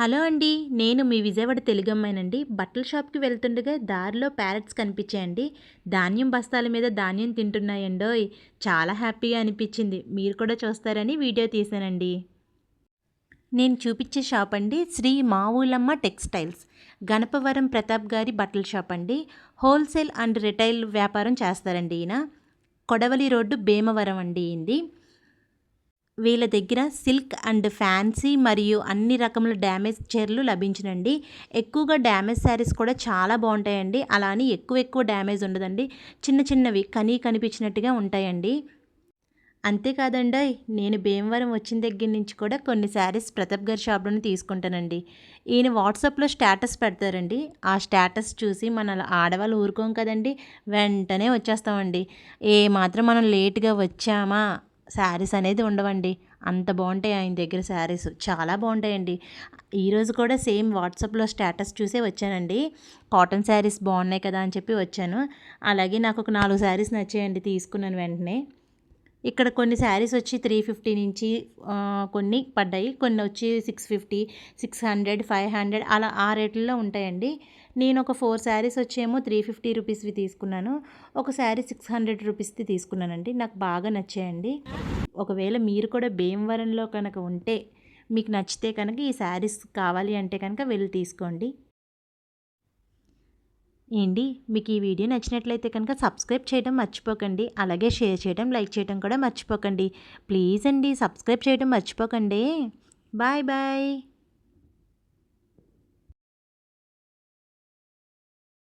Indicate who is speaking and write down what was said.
Speaker 1: Hello అండి నేను మీ విజయవాడ తెలుగు అమ్మాయినండి. బట్టల షాప్కి వెళ్తుండగా దారిలో ప్యారెట్స్ కనిపించాయండి. ధాన్యం బస్తాల మీద ధాన్యం తింటున్నాయండోయ్. చాలా హ్యాపీగా అనిపించింది. మీరు కూడా చూస్తారని వీడియో తీశానండి నేను చూపించే షాప్ అండి శ్రీ మావులమ్మ టెక్స్టైల్స్. గణపవరం ప్రతాప్ గారి బట్టల షాప్ అండి. హోల్సేల్ అండ్ రిటైల్ వ్యాపారం చేస్తారండి ఈయన. కొడవలి రోడ్డు భీమవరం అండి ఇది వీళ్ళ దగ్గర సిల్క్ అండ్ ఫ్యాన్సీ మరియు అన్ని రకముల డ్యామేజ్ చీరలు లభించినండి. ఎక్కువగా డ్యామేజ్ శారీస్ కూడా చాలా బాగుంటాయండి. అలా అని ఎక్కువ ఎక్కువ డ్యామేజ్ ఉండదండి. చిన్న చిన్నవి కనీ కనిపించినట్టుగా ఉంటాయండి. అంతేకాదండి నేను భీమవరం వచ్చిన దగ్గర నుంచి కూడా కొన్ని శారీస్ ప్రతాప్ గారి షాప్లోనే తీసుకుంటానండి. ఈయన వాట్సాప్లో స్టేటస్ పెడతారండి. ఆ స్టేటస్ చూసి మన ఆడవాళ్ళు ఊరుకోం కదండి. వెంటనే వచ్చేస్తామండి. ఏ మాత్రం మనం లేట్గా వచ్చామా? శారీస్ అనేది ఉండవండి. అంత బాగుంటాయి ఆయన దగ్గర శారీస్. చాలా బాగుంటాయండి. ఈరోజు కూడా సేమ్ వాట్సాప్లో స్టేటస్ చూసే వచ్చానండి. కాటన్ శారీస్ బాగున్నాయి కదా అని చెప్పి వచ్చాను. అలాగే నాకు ఒక నాలుగు శారీస్ నచ్చాయండి తీసుకున్నాను వెంటనే. ఇక్కడ కొన్ని శారీస్ వచ్చి త్రీ ఫిఫ్టీ నుంచి కొన్ని పడ్డాయి. కొన్ని వచ్చి six fifty six hundred five hundred అలా ఆ రేట్లలో ఉంటాయండి. నేను ఒక ఫోర్ శారీస్ వచ్చేమో త్రీ ఫిఫ్టీ రూపీస్వి తీసుకున్నాను. ఒక శారీ సిక్స్ హండ్రెడ్ రూపీస్ది తీసుకున్నానండి. నాకు బాగా నచ్చాయండి. ఒకవేళ మీరు కూడా భీమవరంలో కనుక ఉంటే మీకు నచ్చితే కనుక ఈ శారీస్ కావాలి అంటే కనుక వెళ్ళి తీసుకోండి. ఏంటి? మీకు ఈ వీడియో నచ్చినట్లయితే కనుక సబ్స్క్రైబ్ చేయడం మర్చిపోకండి. అలాగే షేర్ చేయడం లైక్ చేయడం కూడా మర్చిపోకండి. ప్లీజ్ అండి సబ్స్క్రైబ్ చేయడం మర్చిపోకండి. Bye bye.